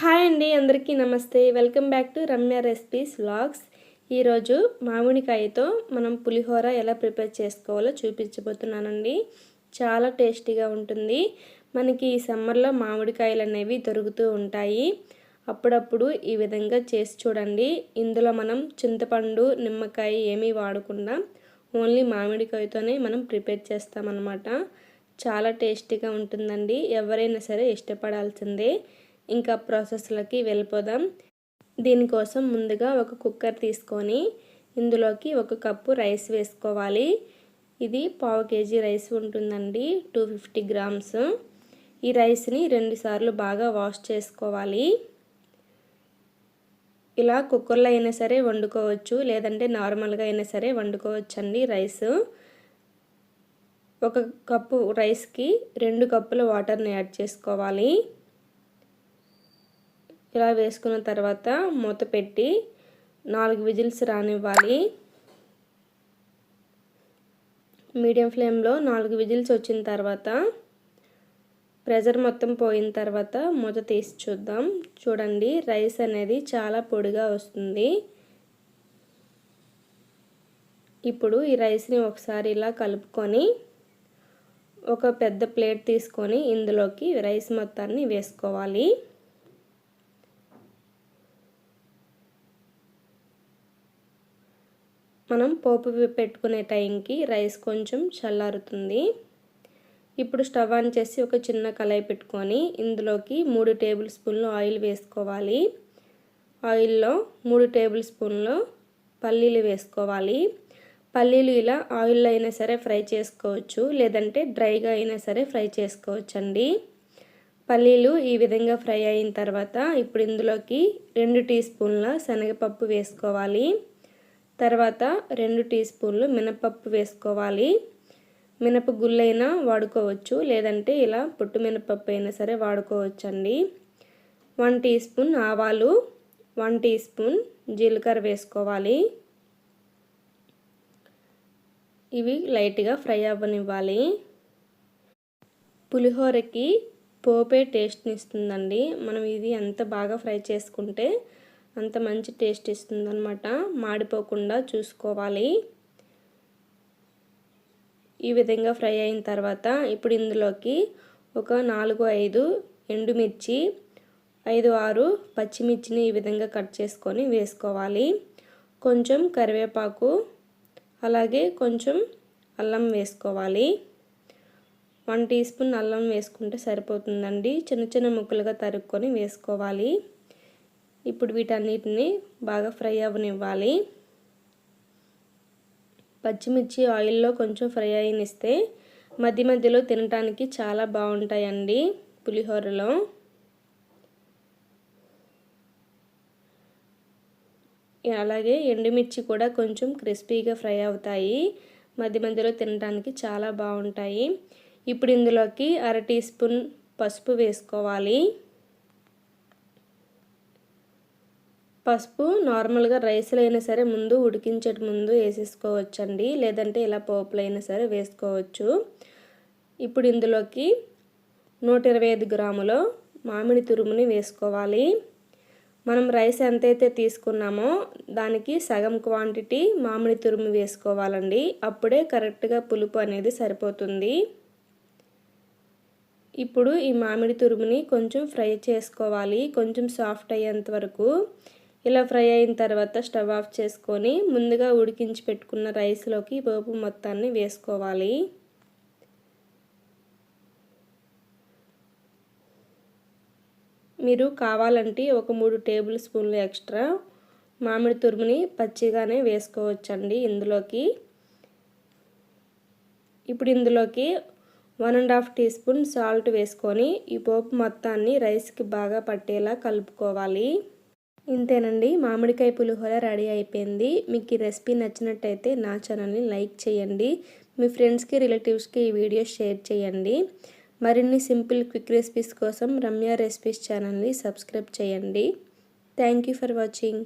Hi అండి అందరికీ నమస్తే. Welcome back to Ramya recipes vlogs. ఈరోజు మామిడికాయతో మనం పులిహోర ఎలా ప్రిపేర్ చేసుకోవాలో చూపించబోతున్నానండి. చాలా టేస్టీగా ఉంటుంది. మనకి ఈ సమ్మర్లో మామిడికాయలు అనేవి దొరుకుతూ ఉంటాయి. అప్పుడప్పుడు ఈ విధంగా చేసి చూడండి. ఇందులో మనం చింతపండు నిమ్మకాయ ఏమీ వాడకుండా ఓన్లీ మామిడికాయతోనే మనం ప్రిపేర్ చేస్తామన్నమాట. చాలా టేస్టీగా ఉంటుందండి. ఎవరైనా సరే ఇష్టపడాల్సిందే. ఇంకా ప్రాసెస్లోకి వెళ్ళిపోదాం. దీనికోసం ముందుగా ఒక కుక్కర్ తీసుకొని ఇందులోకి ఒక కప్పు రైస్ వేసుకోవాలి. ఇది పావు కేజీ రైస్ ఉంటుందండి టూ ఫిఫ్టీ గ్రామ్స్. ఈ రైస్ని రెండుసార్లు బాగా వాష్ చేసుకోవాలి. ఇలా కుక్కర్లో అయినా సరే వండుకోవచ్చు లేదంటే నార్మల్గా అయినా సరే వండుకోవచ్చండి రైస్. ఒక కప్పు రైస్కి రెండు కప్పుల వాటర్ని యాడ్ చేసుకోవాలి. ఇలా వేసుకున్న తర్వాత మూత పెట్టి నాలుగు విజిల్స్ రానివ్వాలి. మీడియం ఫ్లేమ్లో నాలుగు విజిల్స్ వచ్చిన తర్వాత ప్రెజర్ మొత్తం పోయిన తర్వాత మూత తీసి చూద్దాం. చూడండి రైస్ అనేది చాలా పొడిగా వస్తుంది. ఇప్పుడు ఈ రైస్ని ఒకసారి ఇలా కలుపుకొని ఒక పెద్ద ప్లేట్ తీసుకొని ఇందులోకి రైస్ మొత్తాన్ని వేసుకోవాలి. మనం పోపు పెట్టుకునే టైంకి రైస్ కొంచెం చల్లారుతుంది. ఇప్పుడు స్టవ్ ఆన్ చేసి ఒక చిన్న కళాయి పెట్టుకొని ఇందులోకి మూడు టేబుల్ స్పూన్లు ఆయిల్ వేసుకోవాలి. ఆయిల్లో మూడు టేబుల్ స్పూన్లు పల్లీలు వేసుకోవాలి. పల్లీలు ఇలా ఆయిల్లో అయినా సరే ఫ్రై చేసుకోవచ్చు లేదంటే డ్రైగా అయినా సరే ఫ్రై చేసుకోవచ్చండి. పల్లీలు ఈ విధంగా ఫ్రై అయిన తర్వాత ఇప్పుడు ఇందులోకి రెండు టీ స్పూన్ల శనగపప్పు వేసుకోవాలి. తర్వాత రెండు టీ స్పూన్లు మినపప్పు వేసుకోవాలి. మినప గుళ్ళైనా వాడుకోవచ్చు లేదంటే ఇలా పుట్టు మినపప్పు అయినా సరే వాడుకోవచ్చండి. వన్ టీ స్పూన్ ఆవాలు వన్ టీ స్పూన్ జీలకర్ర వేసుకోవాలి. ఇవి లైట్గా ఫ్రై అవ్వనివ్వాలి. పులిహోరకి పోపే టేస్ట్ని ఇస్తుందండి. మనం ఇది ఎంత బాగా ఫ్రై చేసుకుంటే అంత మంచి టేస్ట్ ఇస్తుంది అనమాట మాడిపోకుండా చూసుకోవాలి. ఈ విధంగా ఫ్రై అయిన తర్వాత ఇప్పుడు ఇందులోకి ఒక నాలుగు ఐదు ఎండుమిర్చి ఐదు ఆరు పచ్చిమిర్చిని ఈ విధంగా కట్ చేసుకొని వేసుకోవాలి. కొంచెం కరివేపాకు అలాగే కొంచెం అల్లం వేసుకోవాలి. వన్ టీ స్పూన్ అల్లం వేసుకుంటే సరిపోతుందండి. చిన్న చిన్న ముక్కలుగా తరుక్కొని వేసుకోవాలి. ఇప్పుడు వీటన్నిటిని బాగా ఫ్రై అవ్వనివ్వాలి. పచ్చిమిర్చి ఆయిల్లో కొంచెం ఫ్రై అయినిస్తే మధ్య మధ్యలో తినటానికి చాలా బాగుంటాయండి పులిహోరలో. అలాగే ఎండుమిర్చి కూడా కొంచెం క్రిస్పీగా ఫ్రై అవుతాయి. మధ్య మధ్యలో తినడానికి చాలా బాగుంటాయి. ఇప్పుడు ఇందులోకి అర టీ స్పూన్ పసుపు వేసుకోవాలి. పసుపు నార్మల్గా రైస్లో అయినా సరే ముందు ఉడికించేట ముందు వేసేసుకోవచ్చండి. లేదంటే ఇలా పోపులు అయినా సరే వేసుకోవచ్చు. ఇప్పుడు ఇందులోకి నూట ఇరవై ఐదు గ్రాముల మామిడి తురుముని వేసుకోవాలి. మనం రైస్ ఎంతైతే తీసుకున్నామో దానికి సగం క్వాంటిటీ మామిడి తురుము వేసుకోవాలండి. అప్పుడే కరెక్ట్గా పులుపు అనేది సరిపోతుంది. ఇప్పుడు ఈ మామిడి తురుముని కొంచెం ఫ్రై చేసుకోవాలి. కొంచెం సాఫ్ట్ అయ్యేంత వరకు ఇలా ఫ్రై అయిన తర్వాత స్టవ్ ఆఫ్ చేసుకొని ముందుగా ఉడికించి పెట్టుకున్న రైస్లోకి పోపు మొత్తాన్ని వేసుకోవాలి. మీరు కావాలంటే ఒక మూడు టేబుల్ స్పూన్లు ఎక్స్ట్రా మామిడి తురుముని పచ్చిగానే వేసుకోవచ్చండి ఇందులోకి. ఇప్పుడు ఇందులోకి one and half teaspoon salt వేసుకొని ఈ పోపు మొత్తాన్ని రైస్కి బాగా పట్టేలా కలుపుకోవాలి. ఇంతేనండి. మామిడికాయ పులిహోర రెడీ అయిపోయింది. మీకు ఈ రెసిపీ నచ్చినట్టయితే నా ఛానల్ని లైక్ చేయండి. మీ ఫ్రెండ్స్కి రిలేటివ్స్కి ఈ వీడియో షేర్ చేయండి. మరిన్ని సింపుల్ క్విక్ రెసిపీస్ కోసం రమ్య రెసిపీస్ ఛానల్ని సబ్స్క్రైబ్ చేయండి. Thank for watching.